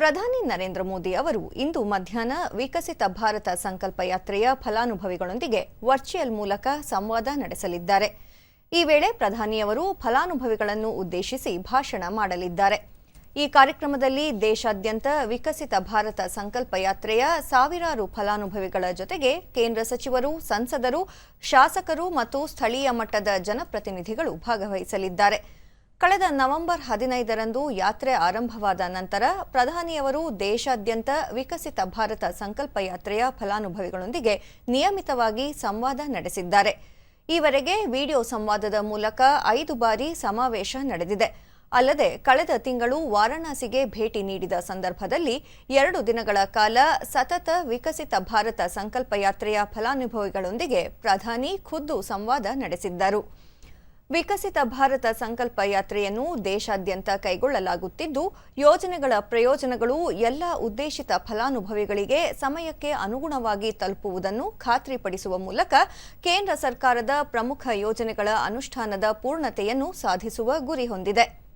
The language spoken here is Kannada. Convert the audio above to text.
ಪ್ರಧಾನಿ ನರೇಂದ್ರ ಮೋದಿ ಅವರು ಇಂದು ಮಧ್ಯಾಹ್ನ ವಿಕಸಿತ ಭಾರತ ಸಂಕಲ್ಪ ಯಾತ್ರೆಯ ಫಲಾನುಭವಿಗಳೊಂದಿಗೆ ವರ್ಚುವಲ್ ಮೂಲಕ ಸಂವಾದ ನಡೆಸಲಿದ್ದಾರೆ. ಈ ವೇಳೆ ಪ್ರಧಾನಿಯವರು ಫಲಾನುಭವಿಗಳನ್ನು ಉದ್ದೇಶಿಸಿ ಭಾಷಣ ಮಾಡಲಿದ್ದಾರೆ. ಈ ಕಾರ್ಯಕ್ರಮದಲ್ಲಿ ದೇಶಾದ್ಯಂತ ವಿಕಸಿತ ಭಾರತ ಸಂಕಲ್ಪ ಯಾತ್ರೆಯ ಸಾವಿರಾರು ಫಲಾನುಭವಿಗಳ ಜೊತೆಗೆ ಕೇಂದ್ರ ಸಚಿವರು, ಸಂಸದರು, ಶಾಸಕರು ಮತ್ತು ಸ್ಥಳೀಯ ಮಟ್ಟದ ಜನಪ್ರತಿನಿಧಿಗಳು ಭಾಗವಹಿಸಲಿದ್ದಾರೆ. ಕಳೆದ ನವೆಂಬರ್ ಹದಿನೈದರಂದು ಯಾತ್ರೆ ಆರಂಭವಾದ ನಂತರ ಪ್ರಧಾನಿಯವರು ದೇಶಾದ್ಯಂತ ವಿಕಸಿತ ಭಾರತ ಸಂಕಲ್ಪ ಯಾತ್ರೆಯ ಫಲಾನುಭವಿಗಳೊಂದಿಗೆ ನಿಯಮಿತವಾಗಿ ಸಂವಾದ ನಡೆಸಿದ್ದಾರೆ. ಈವರೆಗೆ ವಿಡಿಯೋ ಸಂವಾದದ ಮೂಲಕ ಐದು ಬಾರಿ ಸಮಾವೇಶ ನಡೆದಿದೆ. ಅಲ್ಲದೆ ಕಳೆದ ತಿಂಗಳು ವಾರಾಣಸಿಗೆ ಭೇಟಿ ನೀಡಿದ ಸಂದರ್ಭದಲ್ಲಿ ಎರಡು ದಿನಗಳ ಕಾಲ ಸತತ ವಿಕಸಿತ ಭಾರತ ಸಂಕಲ್ಪ ಯಾತ್ರೆಯ ಫಲಾನುಭವಿಗಳೊಂದಿಗೆ ಪ್ರಧಾನಿ ಖುದ್ದು ಸಂವಾದ ನಡೆಸಿದ್ದರು. ವಿಕಸಿತ ಭಾರತ ಸಂಕಲ್ಪ ಯಾತ್ರೆಯನ್ನು ದೇಶಾದ್ಯಂತ ಕೈಗೊಳ್ಳಲಾಗುತ್ತಿದ್ದು, ಯೋಜನೆಗಳ ಪ್ರಯೋಜನಗಳು ಎಲ್ಲ ಉದ್ದೇಶಿತ ಫಲಾನುಭವಿಗಳಿಗೆ ಸಮಯಕ್ಕೆ ಅನುಗುಣವಾಗಿ ತಲುಪುವುದನ್ನು ಖಾತ್ರಿಪಡಿಸುವ ಮೂಲಕ ಕೇಂದ್ರ ಸರ್ಕಾರದ ಪ್ರಮುಖ ಯೋಜನೆಗಳ ಅನುಷ್ಠಾನದ ಪೂರ್ಣತೆಯನ್ನು ಸಾಧಿಸುವ ಗುರಿ ಹೊಂದಿದೆ.